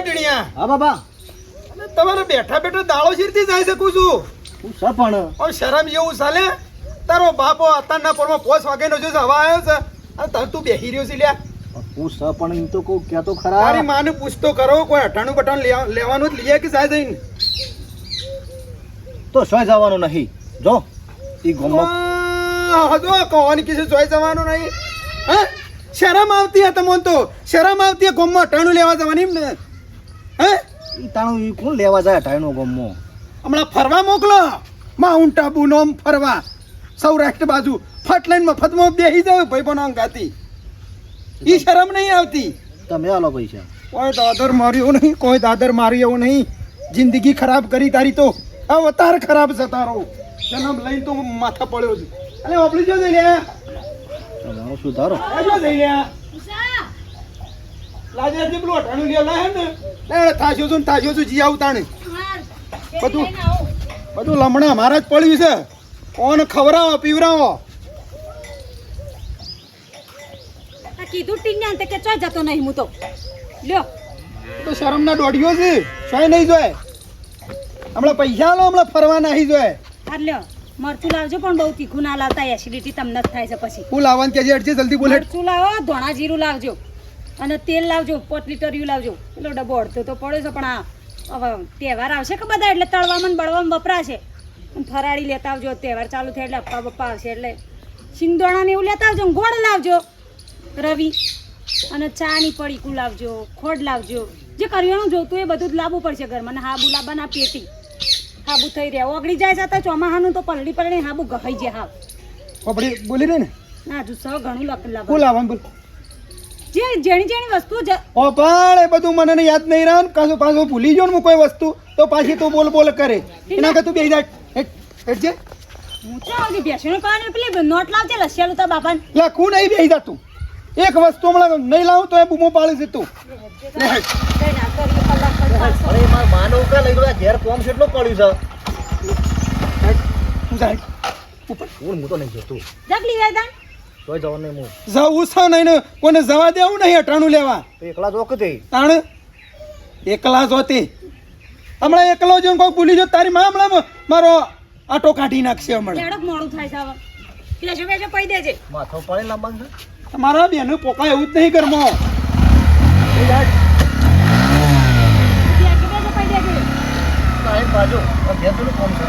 ટીણિયા. એ હા બાબા. અને તમારે બેઠા બેઠા દાળો શીરથી જાય શકું છું? હું છે પણ. શરમ જેવું ચાલે? તારો બાપો અત્યારના પોરમાં પોસ વાગ્યાનો જો હવા આવ્યો છે. અને તાર તું બેહી રહ્યો છે લ્યા. હું છે પણ એમ તો કહું ક્યાં તો તારી માને પૂછતો કરો કોઈ અઠાણું બટાણું લેવા- લેવાનું જ લઈએ કે સાય જઈને? તો સોય જવાનું નહીં. જો ગોમમાં આહ, હજુ કહેવાની કિસે જોઈ જવાનું નહીં. હે? શરમ આવતી હતા તમને તો. શરમ આવતી ગોમમાં ટાણું લેવા જવાની ને. હે? ટાણું તાણું ઈ કોણ લેવા જાય ટાણું ગોમમાં? હમણાં ફરવા મોકલો. માઉન્ટ આબુ નોમ ફરવા. સૌરાષ્ટ્ર બાજુ. ફટ લઈને મફતમાં બેસી જાય ભાઈ બનો ગાતી. ઈ શરમ નહીં આવતી. તમે આલો પૈસા કોઈ દાદર માર્યો નહીં કોઈ દાદર મારી એવું નહીં. જિંદગી ખરાબ કરી તારી તો. અવતાર ખરાબ છે તારો. જન્મ લઈને તો માથા પડ્યો છું. અરે વાપરી જો લે તમારો સુધારો. ને. ને બધું. બધું લમણા મારા જ પડ્યું છે. કોણ ખવરાવો પીવરાવો? કીધું ટીન્યા તે કે ચોય જતો નહીં હું તો. લ્યો. તો શરમના દોઢિયો છે. સોય નહીં જોય. હમણાં પૈસા લો હમણાં ફરવા નહીં જોય. લ્યો. મરચું લાવજો પણ બહુ તીખું ના લાવતા એસિડિટી તમને જ થાય છે પછી. હું લાવવાનું કે છે જલ્દી બોલે. મરચું લાવો ધોણા જીરું લાવજો અને તેલ લાવજો પાંચ લીટર લાવજો. પેલો ડબ્બો અડધો તો પડ્યો છે પણ આ હવે તહેવાર આવશે કે બધા એટલે તળવામાં બળવામાં વપરાશે. ફરાળી લેતા આવજો તહેવાર ચાલુ થાય એટલે અપ્પા બપ્પા આવશે એટલે સિંગદોણા ને એવું લેતા આવજો ગોળ લાવજો. રવિ અને ચાની પડીકું લાવજો ખોડ લાવજો. જે કરિયાણું જોતું એ બધું જ લાવવું પડશે ઘરમાં. હા લાવવાના પેટી. હાબુ થઈ રહ્યા. ઓગળી જાય છે તો ચોમાહાનું તો પલડી પલડી હાબુ ગહાઈ જાય હાવ. કપડી બોલી રહી ને. ના હજુ સૌ ઘણું લખ હું લાવવાનું લાવવાનું બોલ. જે જેણી જેણી વસ્તુ જ ઓ પણ એ બધું મને યાદ નહીં રહે કાસો પાછું ભૂલી ગયો ને હું કોઈ વસ્તુ. તો પાછી તું બોલ બોલ કરે. એના કે તું બેહી જા. હેટ જે. હું ચાલી બેસીને બેસણું પેલી નોટ લાવજે લસ્યાલું તો બાપાને. લખું નહીં બેહી જા તું એક વસ્તુ હમણાં નહીં લાવું તો એ બૂમો પાડી છે તું. અરે માર માનો લઈ ગયો ઘેર કોમ કેટલો પડ્યું છે. તું જા. ઉપર હું હું તો નહીં જતો. જગલી જાય તાણ જવાનું નહીં હું. જવું છે નહીં ને કોને જવા દેવું નહીં અટાણું લેવા. એકલા જોક દે તાણ? એકલા જોતી હમણાં એકલો જો કોઈ ભૂલી જો તારી માં હમણાં મારો આટો કાઢી નાખશે હમણાં. મોડું થાય છે દેજે. માથો પડે લાંબાનું છે. તમારા બેનું પોકા એવું જ નહીં ઘરમાં. એ જા હેટ. બેસો બેસો પૈ દેજે સાહેબ બાજુ આ ઘેર પેલું કોમ છે.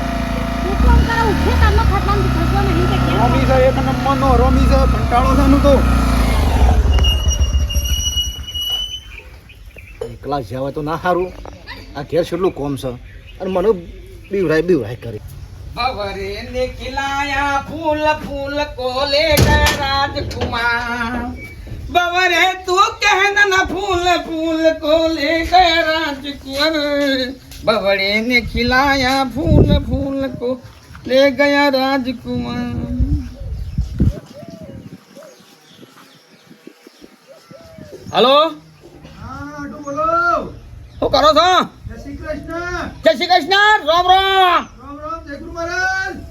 તું કોમ કરે ઉઠે કામનો ખાટલામાં ખસવા નહીં કે કેમ રોમી છે એક નંબરનો રોમી છે કંટાળો છે તો એકલા જવાય તો ના સારું આ ઘેર કેટલું કોમ છે. અને મને બીવરાય બીવરાય કરે. ભવરે ને ખિલાયા ફૂલ ફૂલ કોલે રાજકુમાર બવરે તું कहना ना फूल फूल कोले गया राजकुमार बवड़े ने खिलाया फूल फूल को ले गया राजकुमार હલો બોલો શું કરો છો જય શ્રી કૃષ્ણ જય શ્રી કૃષ્ણ રામ રામ રામ રામ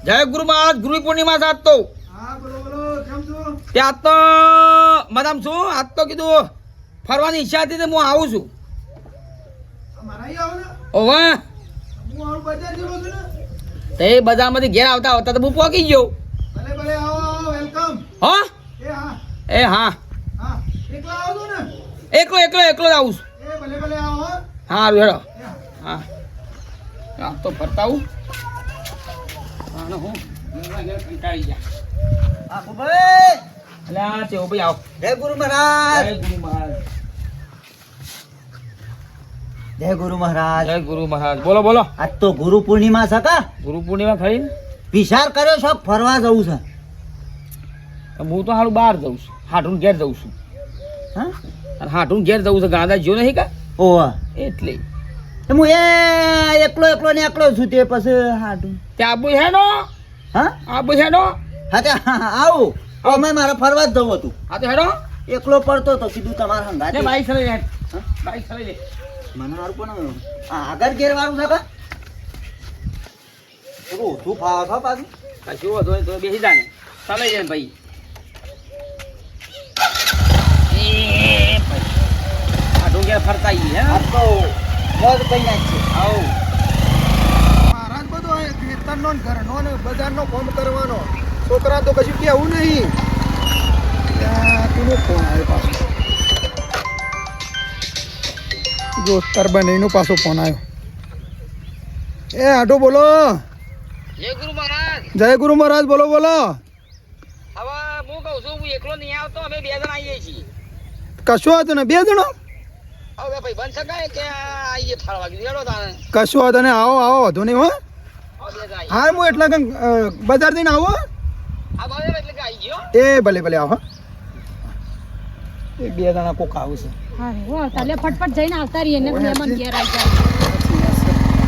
જય ગુરુ મહારાજ. ગુરુ પૂર્ણિમા સાત તો. ત્યાં તો મદામ છું. આજ તો કીધું ફરવાની ઈચ્છા હતી તો હું આવું છું. ઓવે. તે બજારમાંથી ઘેર આવતા આવતા તો હું પહોંચી ગયો. હા? એ હા. એકલા એકલો એકલો જ આવું છું. હો. હેડો. હા. તો ફરતા આવું. આનો હું. કંટાળી ગયા. આ ભાઈ! એટલે આ ચેવો ભાઈ આવો. જય ગુરુ મહારાજ! જય ગુરુ મહારાજ. જય ગુરુ મહારાજ. જય ગુરુ મહારાજ. બોલો બોલો. આજ તો ગુરુ પૂર્ણિમા છે કા? ગુરુ પૂર્ણિમા ખરી વિચાર કર્યો છો ફરવા જવું છે? હું તો હારું બહાર જઉં છું. હાટું ઘેર જઉં છું. હા? અને હાટું ઘેર જવું છે. ગાંધા જો નહીં કા? ઓવા એટલે. હું એ એકલો એકલો ને એકલો છું તે પછી હાટું ત્યાં આબુ હેનો હા? આબુ હેનો હા તે આવું. અમે મારે ફરવા જ જવું હતું. હા તો હેડો. એકલો પડતો તો કીધું તમારા હંગાતે. બાઈક ચલાવી લે બાઈક ચલાવી લે. મને મારું પણ આ આગળ ઘેર વાળું છે કા ઓછું ફાવા ખા પાછું? કશું વાંધો તો બેસી જા ને. ચલાવી જાય ભાઈ. એ ભાઈ. ફરતાઈએ હે. આ તો મોજ કઈ નાખશે આવો. આ ને ઘરનો ને બજારનો કામ કરવાનો. છોકરા તો કશું કેવું નહીં. તું ફોન આવ્યો પાછો? દોસ્તર બનેનો પાછો ફોન આવ્યો. એ આટો બોલો. જય ગુરુ મહારાજ. જય ગુરુ મહારાજ બોલો બોલો. હવે હું કહું છું હું એકલો નહીં આવતો અમે બે જણા આવીએ છીએ. કશું હતું ને બે જણો? હવે ભાઈ બન શકાય કે આવીએ ફાળવા તાણે. કશું આવતો ને આવો આવો વધુ નહીં હો. હા હું એટલા કંઈક બજાર જઈને આવો એ ભલે ભલે આવો એ બે જણા કોક આવું છે. હા રે હો તાલે ફટફટ જઈને આવતા રહીએ ને મહેમાન ઘેર આવી જાય.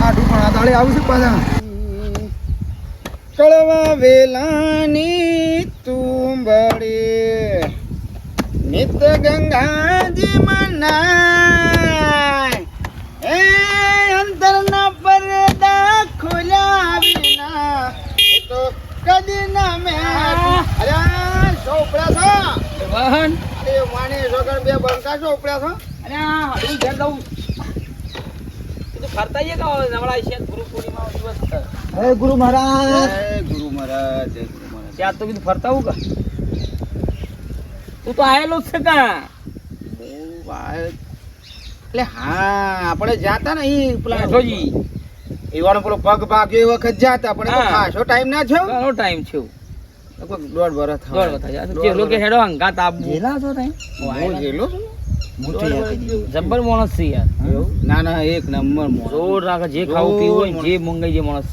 આડું પણ આ દાડે આવું છે પાછા. કળવા વેલાની તુંબડી નિત ગંગાજી મનાય એ અંતરના પડદા ખોલ્યા વિના એ તો કદી ના મે અરે સો ઉપડ્યા છો? બહન અરે માને છોકરા બે બંકા ચોપડા છો? અરે હું હડું ઘેર દઉં એ તો ફરતાઈએ નવડા છે. ગુરુ પૂર્ણિમા દિવસ હે ગુરુ મહારાજ. ગુરુ મહારાજ જય ગુરુ મહારાજ. ત્યાં તો કીધું ફરતા હું કે? તું તો આયેલો જ છે કા? એટલે હા આપણે જાતા ને અહીં પેલા એવાનો પેલો પગ ભાગ્યો એ વખત જાતા પણ. ખાસો ટાઈમ ના થયો? ઘણો ટાઈમ થયો. લગભગ દોઢ વર્ષ થવા દોઢ વખત આજે કે હેડો અંગાત આપવું. જેલા છો તઈ હું જેલો છું. જબ્બર માણસ છે યાર. ના ના એક નંબર જોર રાખે જે ખાવું પીવું હોય જે મંગાઈ જે માણસ.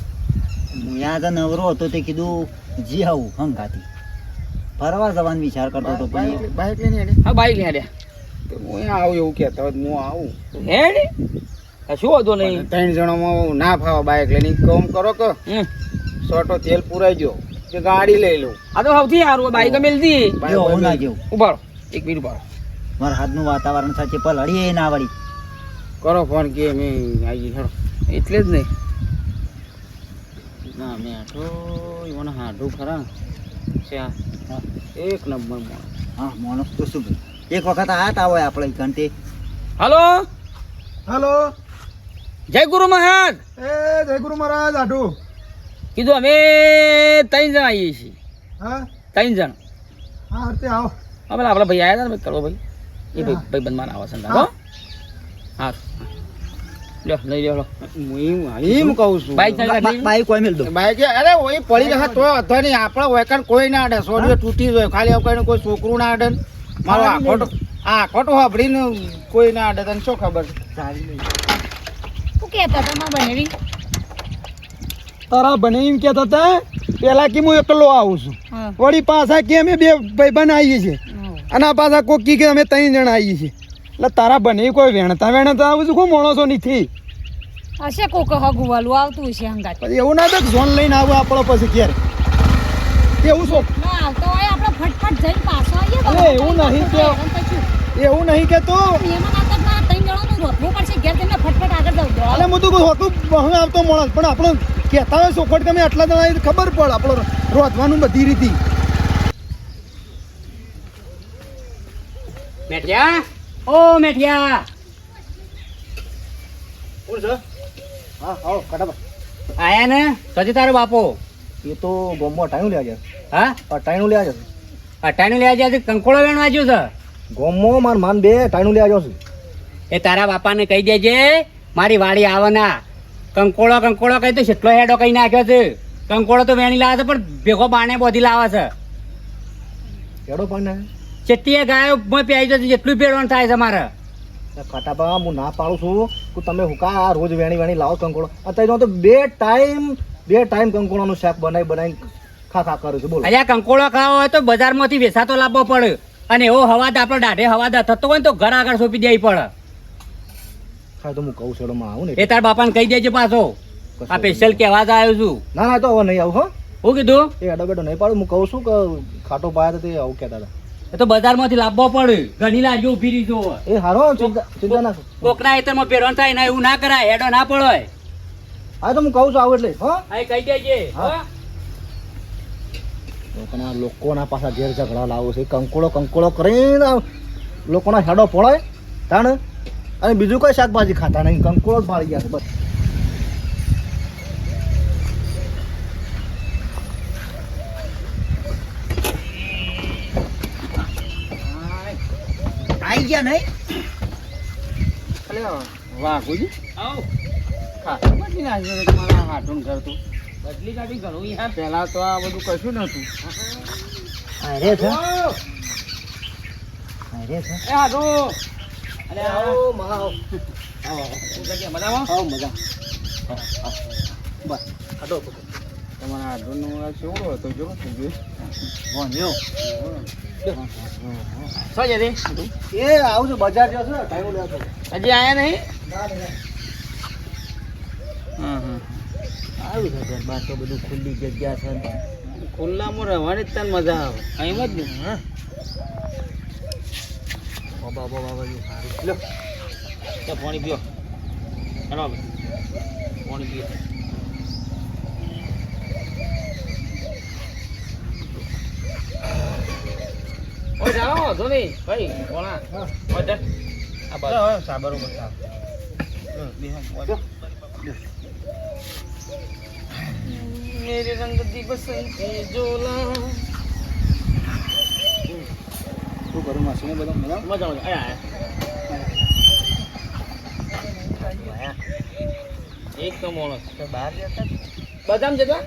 હું તો નવરો હતો તે કીધું જી આવું હંગાતી. ફરવા જવાનો વિચાર કરતો હતો પણ. બાઈક- લઈને હા બાઈક હેડે. હું આવું એવું કહેતો હું આવું. કશું વાંધો નહીં? ત્રણ જણામાં ના ફાવે બાઈક લઈને. કોમ કરો કે. સોટો તેલ પુરાઈ ગયો કે ગાડી લઈ લઉં. આ તો સૌથી સારું બાઈક મેલતી ઉભારો. એક મિનિટ ઉભારો. મારા હાથનું વાતાવરણ સાચે પલળીએ ના વળી. કરો ફોન કે મે આવી હેડો. એટલે જ નહીં ના મેં તો મને હાડું ખરા. છે. એક નંબર માણસ. હા માણસ તો શું એક વખત આ તા હોય આપણે ઘંટે. હલો? હલો? જય ગુરુ મહારાજ. એ જય ગુરુ મહારાજ આઢુ. કીધું અમે ત્રણ જણ આવીએ છીએ. હા? ત્રણ જણ. હા આવો. હા પેલા આપણા ભાઈ આવ્યા હતા ને કરો ભાઈ. એ ભાઈ ભાઈ બંધ આવે છે હો હા લ્યો લઈ લ્યો લો હું એમ કહું છું. બાઈક ચાલી બા- બાઈક કોઈ મેલ દો. બાઈક અરે ઓય પડી ગયા તો નહીં. આપણા વેકન કોઈ ના અડે સોડિયો તૂટી જાય ખાલી આવું કોઈ છોકરું ના અડે. મારો આખોટો આખોટો સાંભળીને કોઈ ના અડે તને શું ખબર શું કહેતા તારા બને એમ કહેતા હતા પેલા કે હું એકલો આવું છું? વળી પાછા કે અમે બે ભાઈબંધ આવીએ છીએ? અને આ પાછા કોક કી અમે ત્રણ જણા આવીએ છીએ. એટલે તારા બને કોઈ વેણતા વેણતા આવું છું કોઈ માણસો નથી. હશે કોક હગુવાલું આવતું હશે હંગાત. પછી એવું ના થાય કે ઝોન લઈને આવું આપણો પછી ક્યારે એવું શું ના આવતો હોય આપણે ફટફટ જઈને પાછો આવીએ. એવું નહીં કે- એવું નહીં કે તું. મહેમાન આવતા જ ત્રણ જણાનું રોધવું પડશે ઘેર જઈને ફટફટ આગળ જાવ હું તો હોતું હતું બહુ આવતો માણસ. પણ આપણો કહેતા હોય સોખડ તમે આટલા જણા ખબર પડે આપણો રોધવાનું બધી રીતિ. મેઠિયા? ઓ મેઠિયા. કોણ છે? હા આવો ફટાફટ. આયા ને? સજી તારો બાપો. એ તો ગોમમાં અટાણું લેવા છે હા? અટાણું લેવા છે અટાણું લેવા જાય કંકોળો વેણવા જ્યો છે. ગોમમાં માર માન બે ટાણું લેવા છે. એ તારા બાપાને કહી દેજે મારી વાડી આવવાના કંકોળો કંકોળો કહી તો કેટલો હેડો કહી નાખ્યો છે. કંકોળો તો વેણી લાવે છે પણ ભેગો બાણે બોધી લાવે છે. કેડો પણ ચેટીએ ગાયો મેં પ્યાઈ જતી જેટલું પેડવાનું થાય છે મારે. ખાટાપા હું ના પાડું છું કે તમે હુકા કા રોજ વેણી વેણી લાવો કંકોળો. અત્યારે તો બે ટાઈમ બે ટાઈમ કંકોળાનું શાક બનાવી બનાવી ખા ખા કરું છું બોલો. અહીંયા કંકોળો ખાવો હોય તો બજારમાંથી વેસાતો લાવવો પડે. અને એવો હવાદ આપણો દાઢે હવાદ થતો હોય ને તો ઘર આગળ સોંપી દેવી પડે. ખાય તો હું કહું છું માં આવું ને એ તાર બાપાને કહી દેજે પાછો. આ સ્પેશિયલ કહેવા જ આવ્યો છું. ના ના તો હવે નહીં આવું હો. હું કીધું? એ અડો બેડો નહીં પાડું. હું કહું છું કે ખાટો પાયા તો આવું કહેતા હતા. એ તો બજારમાંથી લાવવો પડે. ઘણી લાજો ઊભી રહી જો. એ હારો ચિંતા ના. કોકના હેતરમાં પહેરવાનું થાય ને એવું ના કરાય એડો ના પડોય હા તો હું કહું છું આવું એટલે હો. આ કહી દેજે હો? હા. લોકોના લોકોના પાછા ઘેર ઝઘડા લાવો છે. કંકોળો કંકોળો કરીને લોકોના હેડો પડાય. તાણ? અને બીજું કોઈ શાકભાજી ખાતા નહીં. કંકોળો જ ભાળી ગયા બસ. આઈ ગયા નહીં? વાહ ગુજી. આવ. ખાસા બદલી નાખ્યો તમારા હાથું કરતું બદલી કાઢી ઘણું યાર. પહેલા તો આ બધું કશું નતું અરે છે. અરે છે. એ હાથો અરે આવો મહા આવો. મજામાં આવો મજા. બસ કાઢો તમારા હાથનું આ કેવડો હતો જો વાંધ્યો છે? એ આવું છું બજાર જશો ને ટાઈમ લેતો હજી આયા નહીં? હા હા આવ્યું છે બહાર તો બધું ખુલ્લી જગ્યા છે. ખુલ્લામાં રહેવાની જ તને મજા આવે. એમ જ ને. હા. બાબા બાબા લો ત્યાં પાણી પીઓ. બરાબર પાણી પીઓ. ઓય જાઓ વાંધો નહીં. ભાઈ કોણા? આ બાજુ. સાબર ઓય. મેરે રંગ દી બસંતી જોલા શું કરું? માસીને બધા મજા મજા મજા એક તો માણસ. બહાર જતા બધામ જતા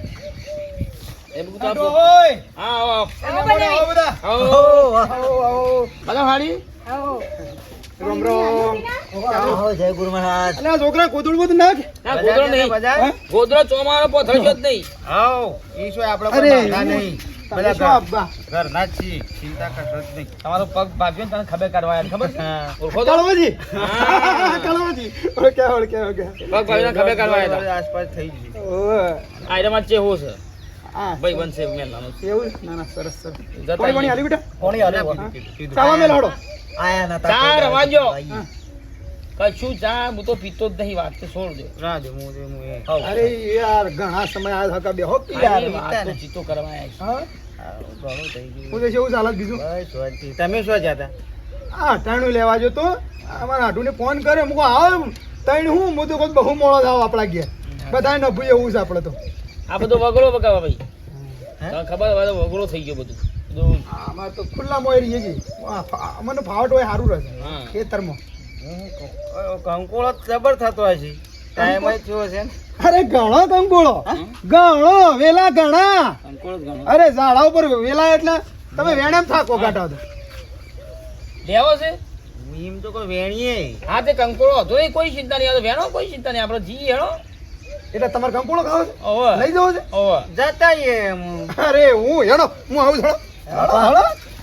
એ તો આપો. ઓય હા આવો આવો. આવો બનાવી. આવો બધા. આવો. આવો આવો બદામ હાડી? આવો. રોમ રોમ. જય ગુરુ મહારાજ. છોકરા કોદળું બધું નાખ. ના ગોદરો નહીં. હા? ચોમારો પોથળ્યો જ નહીં. અરે. બધા શું આપવા? તમારો પગ ભાગ્યો ને તને ખબર કાઢવા આવ્યા, ખબર ઓળખો તો? કાળવાજી. હા. ઓળખે ઓળખે ઓળખે પગ ભાગ્યો ખબર કાઢવા આવ્યા. ઓય. હતા આયરામાં ચેહો છે? ભાઈ બનશે મેલાનો એવું? ના ના સરસ સરસ. જતા પાણી પાણી બેટા? કોણી હાલે ચાવા મેલ હળો આયા ના ચાર વાજો. કશું ચા હું તો પીતો જ નહીં વાત તો છોડ દો. હું અરે યાર ઘણા સમય આ હકા બેહો કે યાર વાત તો ચીતો કરવા આવ્યા હા? હું તો કેવું ચાલે છે બીજું? તમે શું જતા? આ અટાણું લેવા જો તો અમારા ને ફોન કરે મુકો આવ તણ હું હું તો કોઈ બહુ મોડો જાવ આપણા ઘેર. બધા નભું એવું છે આપણે તો. આ બધો વગડો બગાવા ભાઈ. ખબર હોય તો વગડો થઈ ગયો બધું. બધું આમાં તો ખુલ્લા મોય રહીએ છીએ આ મને ફાવટ હોય સારું રહે. ખેતરમાં. કંકોળો જબર થતો હશે. ટાઈમ થયો છે અરે ઘણો કંકોળો. ઘણો વેલા ઘણા જ અરે ઝાડા ઉપર વેલા એટલે તમે વેણેમ થાકો કાઢો તો. લેવો છે? એમ તો કોઈ વેણીએ. હા તે કંકોળો હતો એ કોઈ ચિંતા નહીં. આ તો વેણો કોઈ ચિંતા નહીં. આપણે જી હેણો. એટલે તમારે કંકોળો ખાવો છે? ઓવે. લઈ જવો છે? ઓવે. જતા અરે હું હેડો હું આવું હેડો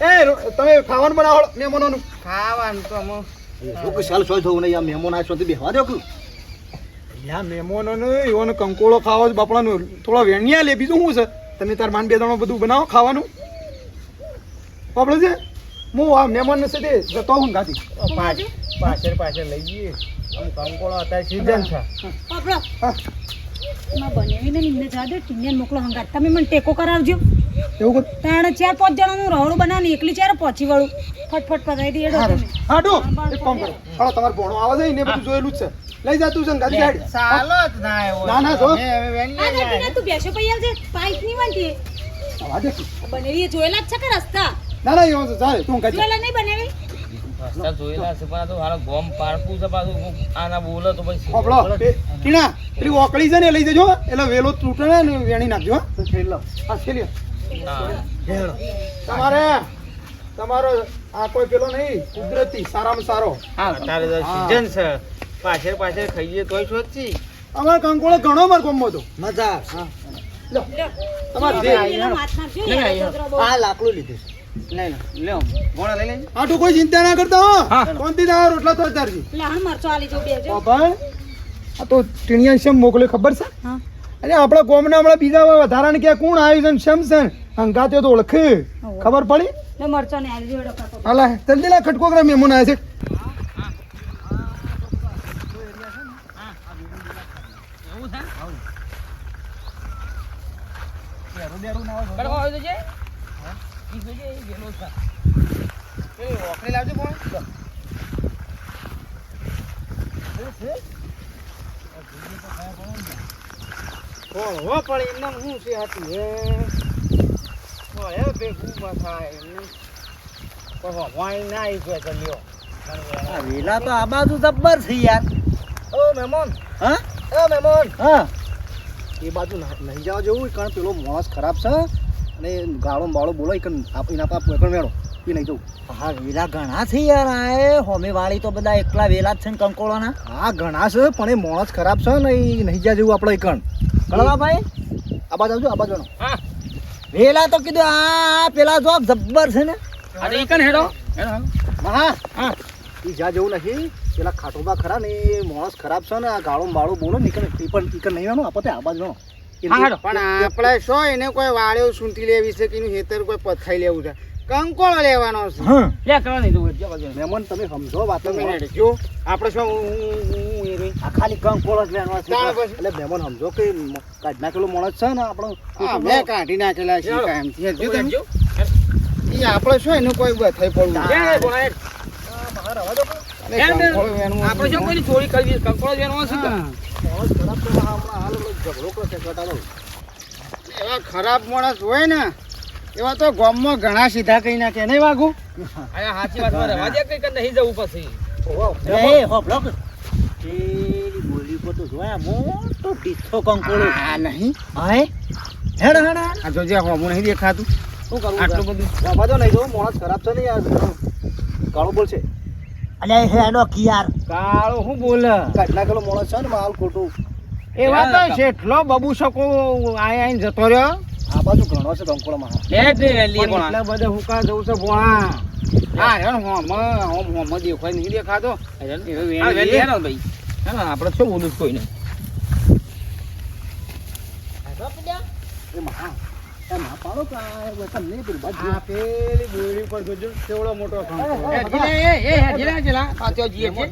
હેડો એ તમે ખાવાનું બનાવો હેડો મહેમાનોનું. ખાવાનું તો ચાલ સોય થવું નહીં? આ મહેમાન આ સુધી બેહવા દો કે યા મહેમાનોને એવાનો કંકોળો ખાવો છે બાપડાનું થોડા વેણિયા લે. બીજું શું છે? તમે તાર માન બે દાણો બધું બનાવો ખાવાનું? બાપડો છે? હું આ મહેમાનને સાથે જતો હું ગાતી પાછળ. પાછળ લઈ જઈએ. કંકોળો અત્યારે સીઝન છે. પકડો હા બનાવીને નિંદે જા દે ટીનિયન મોકલો હંગાત. તમે મને ટેકો કરાવજો. એવું કર ચાર પાંચ જણાનું રહોડું બનાવવાનું એકલી ચાર પહોંચી વળું. ફટફટ પતાવી દે હાડો એક કામ કરો. હાલો તમારે ભણો આવે છે એને બધું જોયેલું જ છે. લઈ છે ગાડી સાઈડ ચાલો જ ના આવ્યો ના ના જો. આ નથી તું બેસો પૈયા આવજે. પાઇપની વાંધી આ દેખ. બનાવી જોયેલા જ છે કે રસ્તા? ના ના એવું ચાલે તું ગાડી. જોયેલા નહીં બનાવી? રસ્તા જોયેલા છે પણ આ તો હારો ગોમ પારકું છે પાછું આના બોલે તો પછી ટીણા પેલી ઓકળી છે ને એ લઈ જજો એટલે વેલો તૂટે ને વેણી નાખજો હા. છેલ્લો હા છેલ્લી હા હેડો. તમારે તમારો આ કોઈ પેલો નહીં કુદરતી સારામાં સારો. હા. સીઝન છે. પાછળ પાછળ ખાઈએ તોય શોધતી અમારે કંકોળો ઘણો માર ગમો તો મજા હા. લો. તમારે જે. આ લાકડું લીધું છે. લઈ લો. લઈ આટલું કોઈ ચિંતા ના કરતા હો. કોણથી દાવા રોટલા તો મરચો આલી જો બેજો બાબા આ તો ટીણિયા શેમ મોકલે ખબર છે? અરે આપણા ગોમના હમણાં બીજા વધારાને ક્યાં કોણ આવ્યું છે શેમ છે? હંગાતે તો ઓળખે. ખબર પડી? મરચો ને હાલા જલ્દી લા ખટકો કરે મેમોન આવ્યા છે એવું છે બરાબર આવી જજે ઈ જોજે ઈ ગેલો છે ઓકળી લાવજો પણ હો પણ એમને શું છે હતી હે? ભેગું થાય એમને ના આવી ગયો ચલ્યો વેલા તો આ બાજુ જબ્બર છે યાર. ઓ મહેમાન હા? ઓ મહેમાન હા. એ બાજુ નહીં જવા જેવું કારણ પેલો માણસ ખરાબ છે અને ગાળો બાળો બોલો એક એના પાપ પણ મેળો એ નહીં જવું હા વેલા ઘણા છે યાર આ હોમે વાળી તો બધા એકલા વેલા જ છે ને કંકોળાના. હા ઘણા છે પણ એ માણસ ખરાબ છે ને એ નહીં જવા જેવું આપણે કણ. કળવા ભાઈ? આ આવજો આ બાજુ આવો. વેલા તો કીધું આ પેલા જો જબ્બર છે ને. અરે ઈ કન હેડો? હેડો હા. હા. ઈ જા જેવું નથી પેલા ખાટોબા ખરા ને એ માણસ ખરાબ છે ને આ ગાળો માળો બોલો ને પણ એ કણ નહીં વેણો આપણે આ બાજુ વેણો એ હા, હેડો. પણ આપણે શું એને કોઈ વાળ્યો સૂંટી લેવી છે કે એનું હેતર કોઈ પથાઈ લેવું છે? કંકોળો લેવાનો છે. હા લે કરો નહીં દઉં જો મહેમાન તમે સમજો વાત. તમે જો આપણે શું હું એ આ ખાલી કંકોળો જ લેવાનો છે. એટલે મહેમાન સમજો કે કાઢ નાખેલો માણસ છે ને આપણો? હા, મેં કાઢી નાખેલા છે કાયમ. હેડજો તમે. જો. ઈ આપણે શું એનું કોઈ થઈ પડવું આપણે શું કોઈની ચોરી કરવી? કંકોળો જ વેણવાનો છે તો? ઝઘડો કરશે ઘટાડો. એવા ખરાબ માણસ હોય ને એવા તો ગામમાં ઘણા સીધા કહી કે નહીં વાગુ આ સાચી વાતમાં રહેવા દે કંઈ કે નહીં જવું પછી. એ હોભળો કે. પેલી બોલી પર તો જોયા મોટો ડીઠો કંકોળો. આ નહીં. હાય. હેડ હેડ. આ જો જે હોમું નહીં દેખાતું. શું કરવું આટલું બધું બધું. બાબા તો નહીં જો માણસ ખરાબ છે ને યાર. કાળો બોલશે અલ્યા એ હેડો કાળો હું બોલે? કાઢ નાખેલો માણસ છે ને માલ ખોટું. એવા તો શેઠલો બબુ શકો આય આઈને જતો રહ્યો. બાજુ ઘણો છે કંકોળામાં લે જ ને, લે પણ એટલા બધા હુકા જવું છે ભોણા. હા હેણ હોમ હોમ હોમ દેખાય નહીં દેખાતો. હા, હે હેડો ભાઈ. હેડો, આપણે શું બોલું કોઈને. એ મહા એ મહા પાડો પેલું પર જોજો કેવડો મોટો એ, એ. પાછો જીએ છે.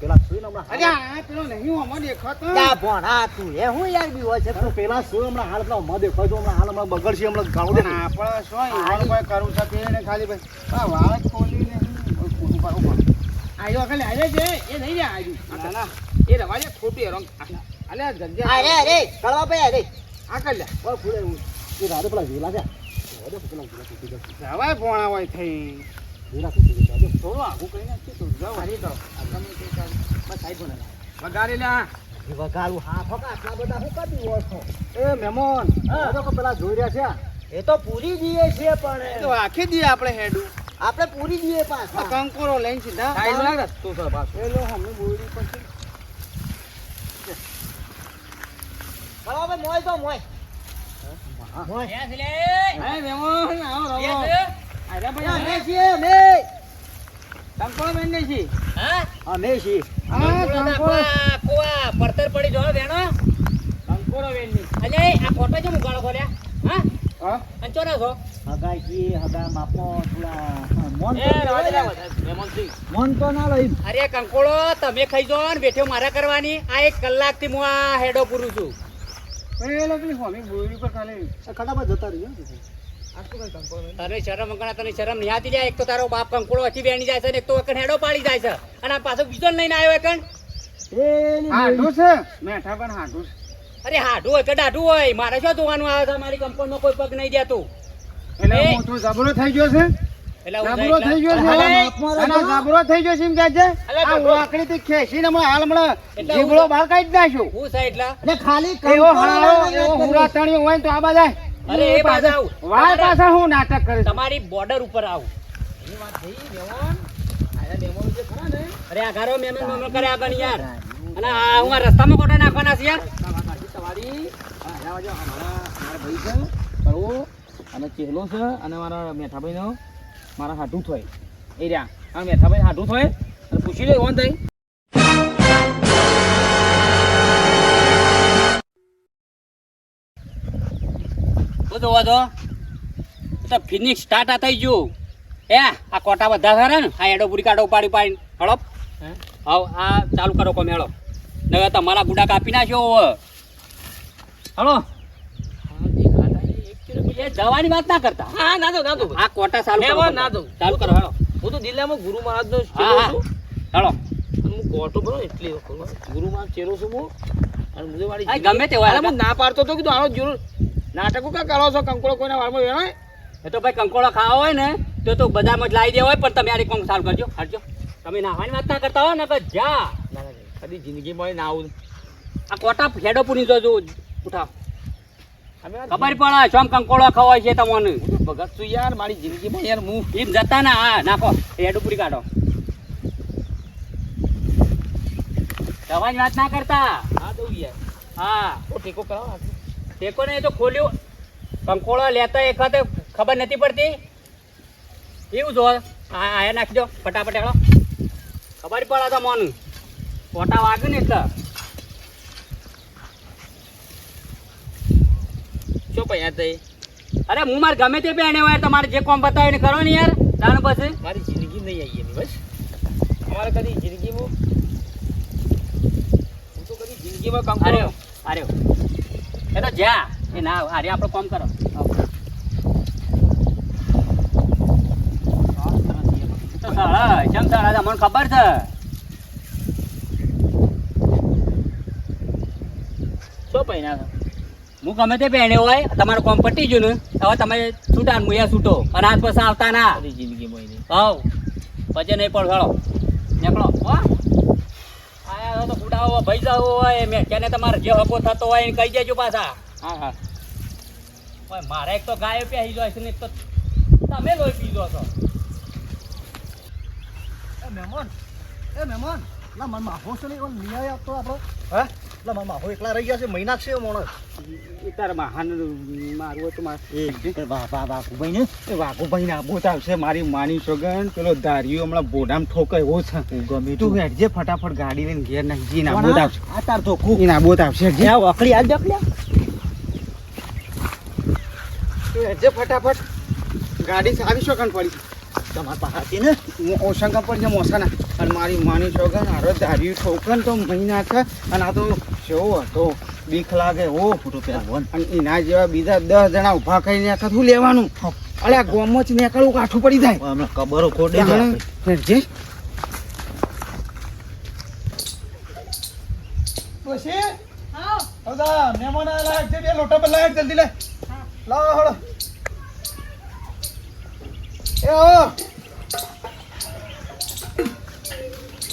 પેલા સુઈ હમણાં અરે આ પેલો નહીં હોમો દેખાતો તા ભણા તું એ હું યાર બી છે હાલ- પેલા સુઈ હમણાં હાલ પેલા મા દેખાય હમણાં હાલ હમણાં બગડશે હમણાં ગાળો દે પણ શું કોઈ કરવું છે તે ને ખાલી ભાઈ આ વાળ જ ખોલીને ખોટું કરવું પડે. ખાલી આયરો છે એ નહીં રે. ના, ના. એ રવા ખોટી એ રંગ. અલે જગ્યા અરે અરે કળવા ભાઈ અરે આ કરી લે. ઓય, ફૂલે એવું. એ છે ભોણા થઈ. વેલા તૂટી જશે. રાડે. થોડું આઘું કરી નાખીએ તો જાઓ. હારી કરો. આ ગમે તે ચાલે. બસ પર લગાવો. વગાડી લે. એ વગાડું હા ફકા આટલા બધા હું હોય એ મહેમાન પેલા જોઈ રહ્યા છે એ તો પૂરી જઈએ છીએ એ તો આખી દી આપણે હેડું આપણે પૂરી જઈએ પાછા કંકુરો લઈને સીધા સાઈડમાં રાખ, રસ્તો છે પાછો. પેલો હમણાં બોરી પર છે. કળવા મોય તો મોય પડતર જો. આ ફોટો કેમ મુકાળો ખોલ્યા? હા? હા? અને ચોરા છો? હગા તો ના લઈ અરે કંકોળો તમે ખાઈ જો ને બેઠો મારા કરવાની આ એક કલાકથી હું આ હેડો પૂરું છું તને શરમ અંકણા તને શરમ નહીં આતી જાય. એક તો તારો બાપ કંકોળો હતી બેણી જાય છે ને એક તો એકણ હેડો પાડી જાય છે. અને આ પાછો બીજો લઈને આવ્યો હાડું છે. મેઠા પણ હાડું છે. અરે હાડું હોય કે દાઢું હોય? મારે શું જોવાનું આવે છે? મારી કંપનીમાં કોઈ પગ નહીં દેતું. એટલે મોટો થઈ ગયો છે? એટલે હું થઈ ગયો છે. અને જબરો થઈ ગયો છે એમ કે છે. આ જબરો. વાકડીથી ખેંચીને હમણાં હાલ હમણાં એટલે બહાર કાઢી નાખ્યો. હું છે એટલે? એટલે ખાલી એવો કંકોડો એવો વાત કરી. હોય તો આ બધા અરે, એ પાછા આવું. વાળ પાછા હું નાટક કરે તમારી બોર્ડર ઉપર આવું. અરે આ મેમન મેમન કરે આગળ યાર. અને આ હું આ રસ્તામાં કોટા નાખવાના છે યાર. તમારી રહેવા દો. અમારા મારા ભાઈ છે કડવો અને ચહેલો છે અને મારા મેઠાભાઈનો. મારા હાડું થોય. એ રહ્યા. આ મેઠાભાઈ હાડું થોય? અને પૂછી લે ઓન થઈ બધો વાંધો તો ફિનિશ સ્ટાર્ટ આ થઈ ગયું. એ આ કોટા બધા ખરા ને આ એડો બુરી કાઢો ઉપાડી પાડી હળપ હવ આ ચાલુ કરો કો હેળો નવે તમારા ગુડા કાપી નાખ્યો હળો. એ જવાની વાત ના કરતા. હા ના દો ના દો આ કોટા ચાલુ કરો ના દો ચાલુ કરો હેળો હું તો દિલ્હીમાં ગુરુ મહારાજ નો છું. હા હેળો હું ઓટો બરો ગુરુ મહારાજ ચેરો છું હું. અને મુજે વાળી ગમે તે હોય હું ના પાડતો તો કીધું આનો જરૂર. નાટકો કા કરો છો? કંકોળો કોઈના વાળમાં વેણાય એ તો ભાઈ કંકોળો ખાવા હોય ને તો તો બધામાં જ લાવી દેવા હોય પણ તમે આ કોમ સારું કરજો? હટજો. તમે નાહવાની વાત ના કરતા હો ને બસ જા. કદી જિંદગીમાં ના આવું. આ કોટા ફેડો પૂરી જોજો ઉઠાવ. ખબર પડે શોમ કંકોળો ખવાય છે તમને. ભગત છું યાર મારી જિંદગીમાં યાર હું એમ જતા ના હા નાખો. હેડો પૂરી કાઢો. દવાની વાત ના કરતા. હા દઉં યાર. હા. તો ટેકો કરાવો ટેકો ને તો ખોલ્યું. કંકોળો લેતા એક વખતે ખબર નથી પડતી? એવું જો આ આયા નાખજો ફટાફટ હેડો. ખબર પડે તો મોનું ફોટા વાગ્યું ને એટલે. પૈયા તઈ અરે હું મારે ગમે તે પહેણે હોય તમારે જે કોમ બતાવે એને કરો ને યાર. તાણ પછી. મારી જિંદગી નહીં આવી એની બસ. અમારે કદી જિંદગીમાં હું તો કદી જિંદગીમાં કામ અરે અરે. એ તો જા. એ ના અરે આપણો કામ કરો. તો સાળા તમને ખબર છે. શું પૈના હું ગમે તે પહેણે હોય તમારું કોમ પટી ગયું ને હવે તમે છૂટા હું એ છૂટો. અને આજ પછી આવતા ના. જિંદગી જિંદગીમાં નહીં હવ. પછી નહીં પણ હળો. નીકળો. હો. આયા તો ફૂટાવો ભાઈ જાવ હોય મેં કેને તમારે જે હકો થતો હોય એને કહી દેજો પાછા. હા હા. ઓય મારે એક તો ગાય પહેરી જાય છે ને એક તો તમે લોહી પીજો છો. એ મહેમાન એ મહેમાન ના મન માફો છે ને એવો નિયાય આપતો આપણો. હા? એટલે મારા માહો એકલા રહી ગયા છે મહિના છે માણસ. એ મહાન મારું હોય તો મારે વાઘુભાઈ ને? એ વાઘુભાઈ ના બોત આવશે મારી માની સોગન. પેલો દારીઓ હમણાં બોડામ ઠોકાય એવો છે. ગમે તું હેડજે ફટાફટ ગાડી લઈને ઘેર નાખી ના બોત આવશે. આ તાર તો ઈ ના બોત આવશે જ્યાં વખડી આલ દે તું હેડજે ફટાફટ. ગાડી આવી સોગન પડી. તમારા પાસે ને? હું ઓશંકા પણ છે મોસાના. અને મારી માની સોગન હારો ધાર્યું છોકરા તો મહિના છે અને આ તો જેવો હતો? બીક લાગે. ઓ ફોટો પેલા વન અને એના જેવા બીજા દસ જણા ઊભા કરીને આખા શું લેવાનું? અરે આ ગોમમાં જ નીકળવું કાઠું પડી જાય. હમણાં કબરો ખોટી પછી હા. હવે મહેમાન આવેલા છે બે લોટા પર લાય જલ્દી લે. લાવો હળો.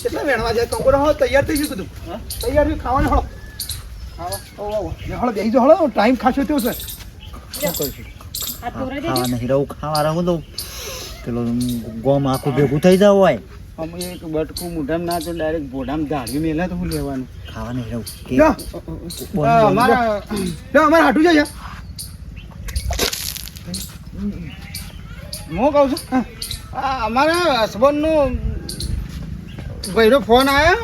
કેટલા વેણવા જાય? કંકોડો હળો તૈયાર થઈ ગયું બધું. તૈયાર થયું ખાવાનું હળો. હળો બેસી જાઓ હળો. ટાઈમ ખાસો થયો છે. ખાવા નહીં રહું ખાવા રહું તો. પેલો ગોમ આખું ભેગું થઈ જાવ હોય. અમે એક બટકું મોઢામાં ના તો ડાયરેક્ટ ભોડામાં ધાડ્યું મેલા તો હું લેવાનું? ખાવા નહીં રહું. અમારા અમારા હાટું જાય હું કહું છું? અમારા હસબન્ડનું ભાઈનો ફોન આવ્યો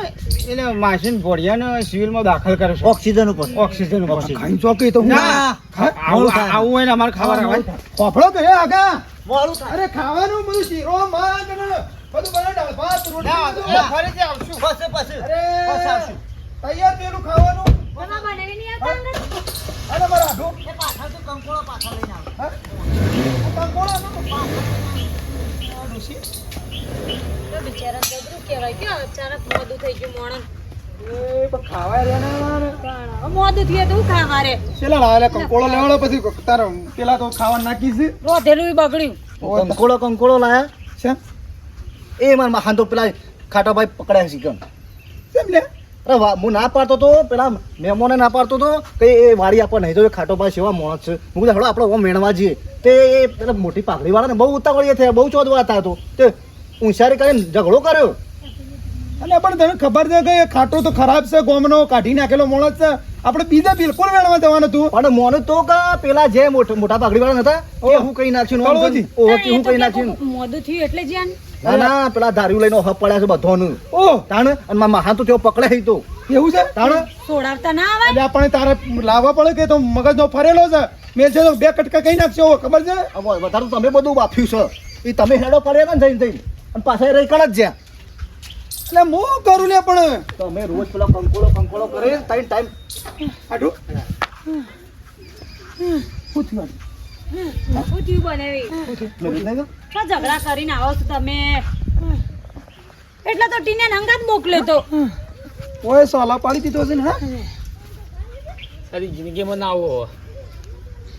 એને માસીન ભોડિયાને સિવિલમાં દાખલ કરે છે. ઓક્સિજન ઉપર. ઓક્સિજન ઉપર. ખાઈ ચોકી તો હું ના. આવું આવું હોય ને અમારે ખાવાનું હોય. ફોફળો કહે આગા? મોડું અરે ખાવાનું બધું શીરો માન બધું બને દાળ ભાત રોટલી. ફરીથી આવશું. પછી પછી અરે પછી આવશું. તૈયાર પેલું ખાવાનું. બનાવી નહીં આવતા અરે મારા હાટું એ પાછળથી કંકોળો પાછળ લઈને આવો. હતો? પેલા તો ખાવા નાખી છે કંકોળો કંકોળો છે એ મારા પેલા ખાટાભાઈ પકડ્યા છે ચિકન કેમ લે અરે હું ના પાડતો તો પેલા મહેમાને ના પાડતો તો કે એ વાડી આપવા નહીં તો ખાટો ભાઈ સેવા માણસ છે હું આપણે મેળવા જઈએ તે પેલા મોટી પાઘડી વાળાને બહુ ઉતાવળીએ થયા બહુ ચોદવા હતા તો. તે ઉંચારી કરીને ઝઘડો કર્યો. અને પણ તને ખબર છે કે ખાટો તો ખરાબ છે ગોમનો કાઢી નાખેલો માણસ છે. આપણે બીજા બિલકુલ વેણવા જવાનું હતું. પણ મોને તો કે પેલા જે મોટા મોટા પાઘડી વાળા હતા એ હું કઈ નાખ્યું ને કે એ હું કઈ નાખ્યું મોડું થયું એટલે જ ના ના પેલા ધાર્યું લઈને હપ પડ્યા છે બધોનું. ઓ તાણ અને માં મહા તો તેઓ પકડે તો. એવું છે? તાણ? સોડાવતા ના આવે? આપણે તારે લાવવા પડે કે તો મગજનો ફરેલો છે? મેં છે બે કટકા કઈ નાખશો ખબર છે? વધારે તમે બધું બાફ્યું છે. એ તમે હેડો પડ્યા ને જઈને જઈને. અને પાછા રહી કણ જ જ્યાં. એટલે હું કરું લે પણ? તમે રોજ પેલા કંકોળો કંકોળો કરે ટાઈમ ટાઈમ. આટું. શું થયું? શું થયું બનાવી ઝઘડા કરીને આવો છો તમે. એટલે તો ટીને હંગાત મોકલ્યો તો. ઓય સાલા પાડી દીધો છે ને હા? કદી જિંદગીમાં ના આવો.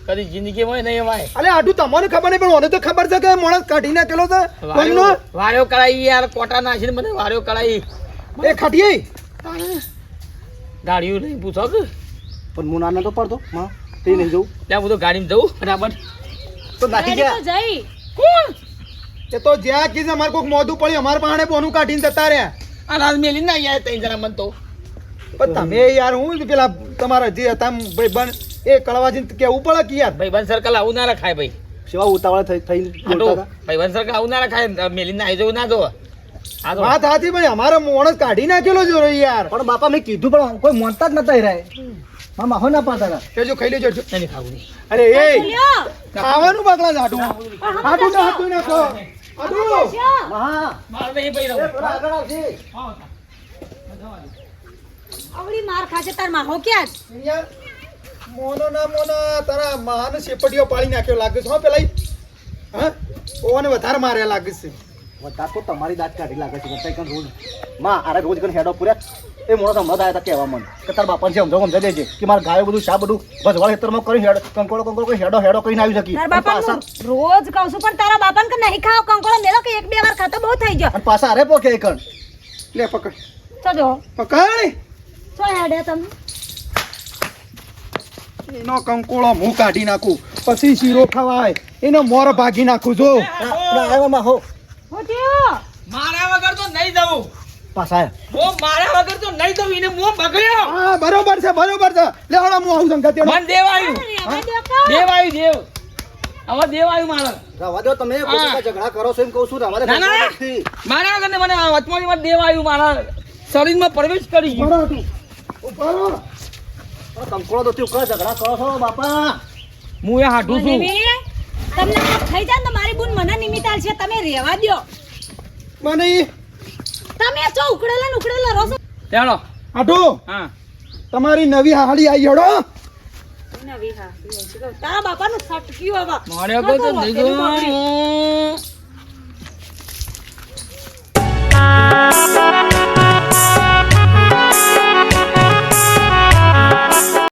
કદી જિંદગીમાં નહીં ભાઈ. અલે આટલું તમને ખબર નહીં પણ મને તો ખબર છે કે માણસ કાઢી નાખેલો છે. કોઈનો વાર્યો કરાઈ યાર કોટા નાખીને મને વાર્યો કરાઈ એ ખાટીએ? ગાડીઓ નહીં પૂછો કે. પણ હું નાના તો પડતો માં તે નહીં જવું ત્યાં બધું ગાડીમાં જવું બરાબર. તો નાખી ગયા. તો કોણ? એ તો જ્યાં કીધે અમારે કોઈક મોઢું પડ્યું અમારે પાણે બોનું કાઢીને જતા રહ્યા. આ રાજ મેલી ના યાર તઈ જરા મન તો. પણ તમે યાર હું પેલા તમારા જે હતા ભાઈ બન એ કળવાજી કેવું પડે કે યાર? ભાઈ બન સર્કલ આવું ના રખાય ભાઈ. સેવા ઉતાવળ થઈ હતા? ભાઈ બન સર્કલ આવું ના રખાય. મેલી ના જવું ના જો આ તો વાત હાથી ભાઈ અમારો મોણસ કાઢી નાખેલો જો યાર. પણ બાપા મેં કીધું પણ કોઈ મોનતા જ નતા રહે માં માહો ના પાતા હતા. કેજો ખાઈ લેજો જો. નહીં ખાવું નહીં. અરે એ! ખાવાનું બગલા જાડું. આટું ના હાથું નાખો. આટું મહા. મારે નહીં ભાઈ એ આગળ પેલા આગળ આવડી માર ખાશે તાર માહો ક્યાં યાર મોનો ના મોનો તારા મહાન શેપટીઓ પાડી નાખ્યો લાગે છે. હો પેલા? હા? ઓને વધારે માર્યા લાગે છે. વધાર તો તમારી દાંત કાઢી લાગે છે કઈ કણ રોજ. માં આરે રોજ કણ હેડો પૂર્યા એ મોણસ હમણાં આવ્યા કહેવા મને કે તાર બાપાને સમજો સમજાવી દેજે કે મારા ગાયો બધું શા બધું ભજવાળ ખેતરમાં કરી હેડ કંકોળો કંકોળો કરી હેડો હેડો કરીને આવી શકી. તાર બાપા રોજ કહું છું પણ તારા બાપાને કે નહીં ખાવ? કંકોળો મેલો કે એક બે વાર ખાતો બહુ થઈ ગયો. અને પાછા અરે પોકે કણ. લે પકડ. તો પકડ. છો હેડે તમે એનો કંકોળો હું કાઢી નાખું. પછી શીરો ખવાય. એનો મોર ભાગી નાખું જો. આવ્યા માં હો. મારા વગર તો નહીં આયા. મારા વગર તો નહીં જવું. એને હું બગડ્યો હા બરોબર છે બરોબર છે. લે હું આવું સંગત મન દેવ આવ્યું રેવા દો કા. દેવ. હવે દેવ મારા. રવા દો તમે કોઈ હા. જગ્યાએ ઝઘડા કરો છો એમ કહું છું રવા દો. મારા વગર ને. મને આ વચમાં વચમાં મારા શરીરમાં પ્રવેશ કરી ગયું. બરો તું ઊભા રહો. તો તું કયા ઝઘડા કરો છો બાપા. હું એ હાટું છું. મને તમને થઈ જાય ને તો મારી બુન મને નિમિત્ત છે તમે રહેવા દ્યો. મને તમે છો ઉકળેલા ને ઉકળેલા રહો છો. ચાલો હા. તમારી નવી હાડી આવી હડો. નવી તારા બાપાનું સટક્યું હવે. મારે